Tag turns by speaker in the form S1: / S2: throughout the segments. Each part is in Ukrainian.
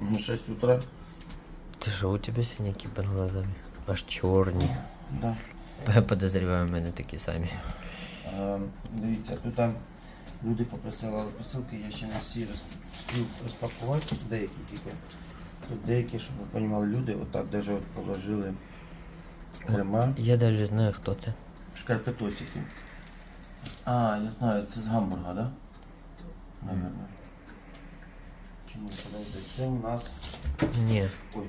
S1: Ну, 6 утра.
S2: Ти що, у тебе синяки під глазами? Аж чорні.
S1: Да.
S2: Я подозріваю, в мене такі самі.
S1: Е, дивіться, тут там люди попросили посилки, я ще не всі роз- встиг розпакувати, деякі тільки. Тут деякі, щоб ви розуміли, люди отак даже от положили крема,
S2: Я навіть знаю, хто це.
S1: шкарпетосики. А, я знаю, це з гамбурга, да? Наверно. Чому подожди? Це у нас.
S2: Ні,
S1: Ой.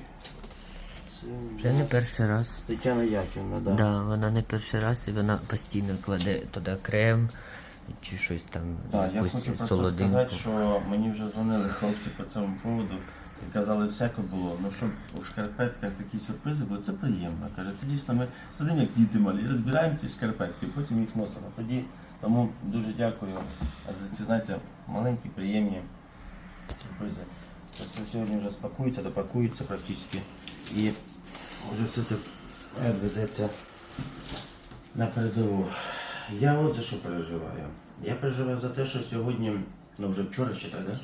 S1: Це у
S2: вже не
S1: нас
S2: перший раз.
S1: Тетяна Яківна, да.
S2: Да, вона не перший раз і вона постійно кладе туди крем чи щось там,
S1: Так, я
S2: якусь
S1: хочу просто
S2: солодинку.
S1: сказати, що мені вже дзвонили хлопці по цьому поводу і казали, всяке було. Ну щоб у шкарпетках такі сюрпризи були, це приємно. Каже, це дійсно ми сидимо як діти малі, розбираємо ці шкарпетки, потім їх носимо. Тоді тому дуже дякую за ці, знаєте, маленькі, приємні сюрпризи. Все сьогодні вже спакується, допакується практично. І вже все це відвезеться на передову. Я от за що переживаю. Я переживаю за те, що сьогодні, ну вже вчора ще так, да?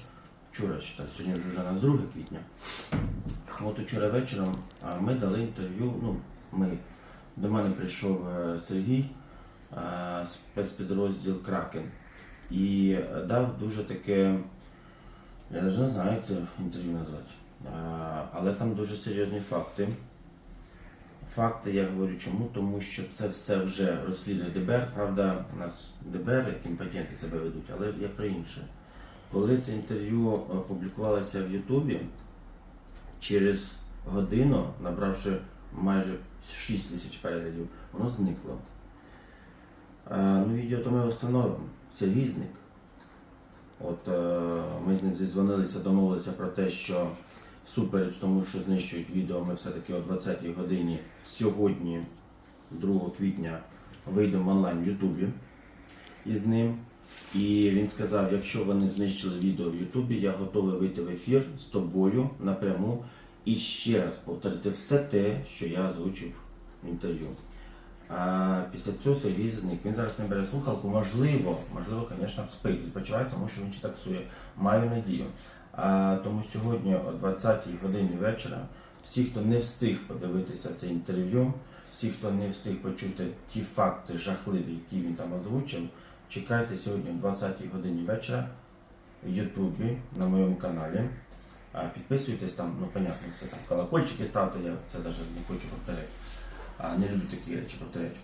S1: Вчора ще так, сьогодні вже у нас 2 квітня. От вчора вечором ми дали інтерв'ю. Ну, ми, до мене прийшов е, Сергій, спецпідрозділ Кракен, і е, дав дуже таке, я навіть не знаю, як це інтерв'ю назвати. Але там дуже серйозні факти. Факти я говорю чому, тому що це все вже розслідує ДБР. Правда, у нас ДБР, як імпотенти себе ведуть, але я про інше. Коли це інтерв'ю опублікувалося в Ютубі, через годину, набравши майже 6 тисяч переглядів, воно зникло. А, ну, відео то ми встановимо. Сергій зник. От е, ми з ним зізвонилися, домовилися про те, що всупереч тому, що знищують відео, ми все-таки о 20-й годині сьогодні, 2 квітня, вийдемо онлайн в Ютубі із ним. І він сказав, якщо вони знищили відео в Ютубі, я готовий вийти в ефір з тобою напряму і ще раз повторити все те, що я озвучив в інтерв'ю. А після цього Сергій зник. Він зараз не бере слухалку. Можливо, можливо, звісно, спить, відпочиває, тому що він ще таксує. Маю надію. А, тому сьогодні о 20-й годині вечора всі, хто не встиг подивитися це інтерв'ю, всі, хто не встиг почути ті факти жахливі, які він там озвучив, чекайте сьогодні о 20-й годині вечора в Ютубі на моєму каналі. А, підписуйтесь там, ну понятно, все там колокольчики ставте, я це навіть не хочу повторяти. А, не люблю такі речі повторяти.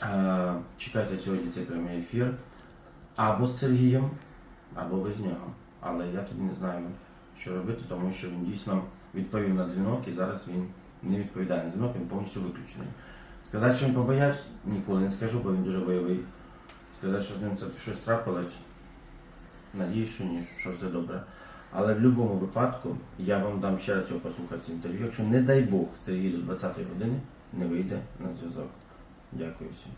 S1: А, чекайте сьогодні цей прямий ефір або з Сергієм, або без нього. Але я тут не знаю, що робити, тому що він дійсно відповів на дзвінок і зараз він не відповідає на дзвінок, він повністю виключений. Сказати, що він побоявся, ніколи не скажу, бо він дуже бойовий. Сказати, що з ним це щось трапилось, надіюсь, що ні, що все добре. Але в будь-якому випадку я вам дам ще раз його послухати інтерв'ю. Якщо, не дай Бог, Сергій до 20-ї години не вийде на зв'язок. Дякую всім.